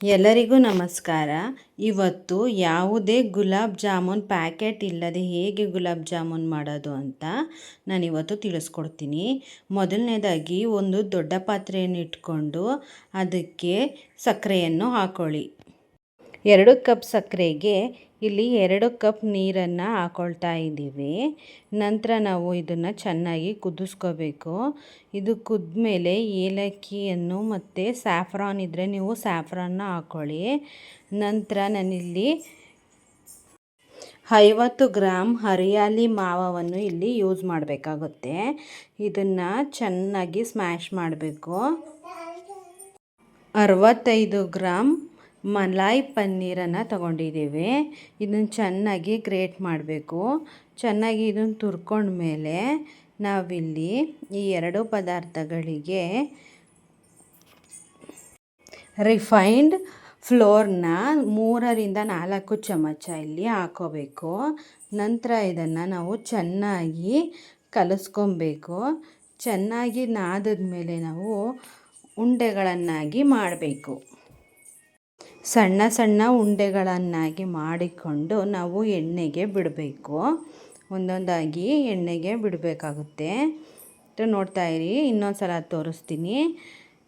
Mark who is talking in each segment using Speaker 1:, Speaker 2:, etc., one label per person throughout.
Speaker 1: ಎಲ್ಲರಿಗೂ ನಮಸ್ಕಾರ. ಇವತ್ತು ಯಾವುದೇ ಗುಲಾಬ್ ಜಾಮೂನ್ ಪ್ಯಾಕೆಟ್ ಇಲ್ಲದೆ ಹೇಗೆ ಗುಲಾಬ್ ಜಾಮೂನ್ ಮಾಡೋದು ಅಂತ ನಾನಿವತ್ತು ತಿಳಿಸ್ಕೊಡ್ತೀನಿ. ಮೊದಲನೇದಾಗಿ ಒಂದು ದೊಡ್ಡ ಪಾತ್ರೆಯನ್ನು ಇಟ್ಕೊಂಡು ಅದಕ್ಕೆ ಸಕ್ಕರೆಯನ್ನು ಹಾಕೊಳ್ಳಿ. ಎರಡು ಕಪ್ ಸಕ್ಕರೆಗೆ ಇಲ್ಲಿ ಎರಡು ಕಪ್ ನೀರನ್ನು ಹಾಕೊಳ್ತಾ ಇದ್ದೀವಿ. ನಂತರ ನಾವು ಇದನ್ನು ಚೆನ್ನಾಗಿ ಕುದಿಸ್ಕೋಬೇಕು. ಇದು ಕುದ್ಮೇಲೆ ಏಲಕ್ಕಿಯನ್ನು ಮತ್ತು ಸ್ಯಾಫ್ರಾನ್ ಇದ್ದರೆ ನೀವು ಸ್ಯಾಫ್ರಾನ್ನ ಹಾಕ್ಕೊಳ್ಳಿ ನಂತರ ನಾನಿಲ್ಲಿ ಐವತ್ತು ಗ್ರಾಮ್ ಹರಿಯಾಲಿ ಮಾವನ್ನು ಇಲ್ಲಿ ಯೂಸ್ ಮಾಡಬೇಕಾಗುತ್ತೆ. ಇದನ್ನು ಚೆನ್ನಾಗಿ ಸ್ಮ್ಯಾಶ್ ಮಾಡಬೇಕು. ಅರವತ್ತೈದು ಗ್ರಾಮ್ ಮಲಾಯ್ ಪನ್ನೀರನ್ನು ತಗೊಂಡಿದ್ದೀವಿ. ಇದನ್ನು ಚೆನ್ನಾಗಿ ಗ್ರೇಟ್ ಮಾಡಬೇಕು. ಚೆನ್ನಾಗಿ ಇದನ್ನು ತುರ್ಕೊಂಡ್ಮೇಲೆ ನಾವಿಲ್ಲಿ ಈ ಎರಡು ಪದಾರ್ಥಗಳಿಗೆ ರಿಫೈನ್ಡ್ ಫ್ಲೋರ್ನ ಮೂರರಿಂದ ನಾಲ್ಕು ಚಮಚ ಇಲ್ಲಿ ಹಾಕೋಬೇಕು. ನಂತರ ಇದನ್ನು ನಾವು ಚೆನ್ನಾಗಿ ಕಲಸ್ಕೊಬೇಕು. ಚೆನ್ನಾಗಿ ನಾದದ ಮೇಲೆ ನಾವು ಉಂಡೆಗಳನ್ನಾಗಿ ಮಾಡಬೇಕು. ಸಣ್ಣ ಸಣ್ಣ ಉಂಡೆಗಳನ್ನಾಗಿ ಮಾಡಿಕೊಂಡು ನಾವು ಎಣ್ಣೆಗೆ ಬಿಡಬೇಕು. ಒಂದೊಂದಾಗಿ ಎಣ್ಣೆಗೆ ಬಿಡಬೇಕಾಗುತ್ತೆ. ನೋಡ್ತಾ ಇರಿ ಇನ್ನೊಂದು ಸಲ ತೋರಿಸ್ತೀನಿ.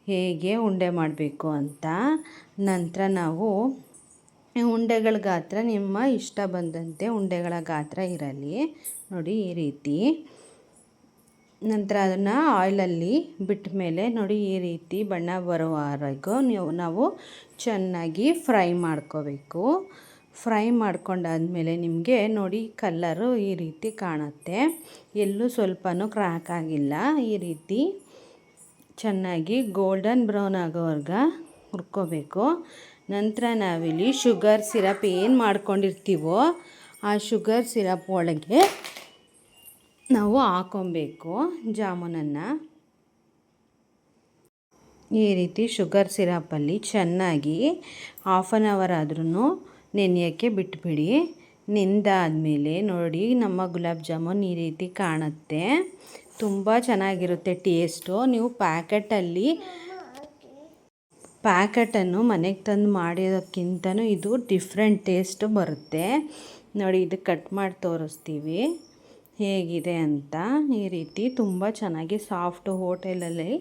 Speaker 1: ಹೇಗೆ ಉಂಡೆ ಮಾಡಬೇಕು ಅಂತ. ನಂತರ ನಾವು ಉಂಡೆಗಳ ಗಾತ್ರ ನಿಮ್ಮ ಇಷ್ಟ ಬಂದಂತೆ ಉಂಡೆಗಳ ಗಾತ್ರ ಇರಲಿ. ನೋಡಿ ಈ ರೀತಿ. ನಂತರ ಅದನ್ನು ಆಯಿಲಲ್ಲಿ ಬಿಟ್ಟ ಮೇಲೆ ನೋಡಿ ಈ ರೀತಿ ಬಣ್ಣ ಬರುವವರೆಗೂ ನೀವು, ನಾವು ಚೆನ್ನಾಗಿ ಫ್ರೈ ಮಾಡ್ಕೋಬೇಕು. ಫ್ರೈ ಮಾಡ್ಕೊಂಡಾದಮೇಲೆ ನಿಮಗೆ ನೋಡಿ ಕಲ್ಲರು ಈ ರೀತಿ ಕಾಣುತ್ತೆ. ಎಲ್ಲೂ ಸ್ವಲ್ಪನೂ ಕ್ರ್ಯಾಕ್ ಆಗಿಲ್ಲ. ಈ ರೀತಿ ಚೆನ್ನಾಗಿ ಗೋಲ್ಡನ್ ಬ್ರೌನ್ ಆಗೋವರ್ಗ ಹುರ್ಕೋಬೇಕು. ನಂತರ ನಾವಿಲ್ಲಿ ಶುಗರ್ ಸಿರಪ್ ಏನು ಮಾಡ್ಕೊಂಡಿರ್ತೀವೋ, ಆ ಶುಗರ್ ಸಿರಪ್ ಒಳಗೆ ನಾವು ಹಾಕೊಬೇಕು ಜಾಮೂನನ್ನು. ಈ ರೀತಿ ಶುಗರ್ ಸಿರಪಲ್ಲಿ ಚೆನ್ನಾಗಿ ಹಾಫ್ ಆನ್ ಅವರ್ ಆದ್ರೂ ನೆನೆಯೋಕ್ಕೆ ಬಿಟ್ಬಿಡಿ. ನೆಂದಾದಮೇಲೆ ನೋಡಿ ನಮ್ಮ ಗುಲಾಬ್ ಜಾಮೂನ್ ಈ ರೀತಿ ಕಾಣುತ್ತೆ. ತುಂಬ ಚೆನ್ನಾಗಿರುತ್ತೆ ಟೇಸ್ಟು. ನೀವು ಪ್ಯಾಕೆಟಲ್ಲಿ ಪ್ಯಾಕೆಟನ್ನು ಮನೆಗೆ ತಂದು ಮಾಡಿರೋಕ್ಕಿಂತನೂ ಇದು ಡಿಫ್ರೆಂಟ್ ಟೇಸ್ಟ್ ಬರುತ್ತೆ. ನೋಡಿ ಇದು ಕಟ್ ಮಾಡಿ ತೋರಿಸ್ತೀವಿ. ಹೇಗಿದೆ ಅಂತ ಈ ರೀತಿ ತುಂಬ ಚೆನ್ನಾಗಿ ಸಾಫ್ಟ್ ಹೋಟೆಲಲ್ಲಿ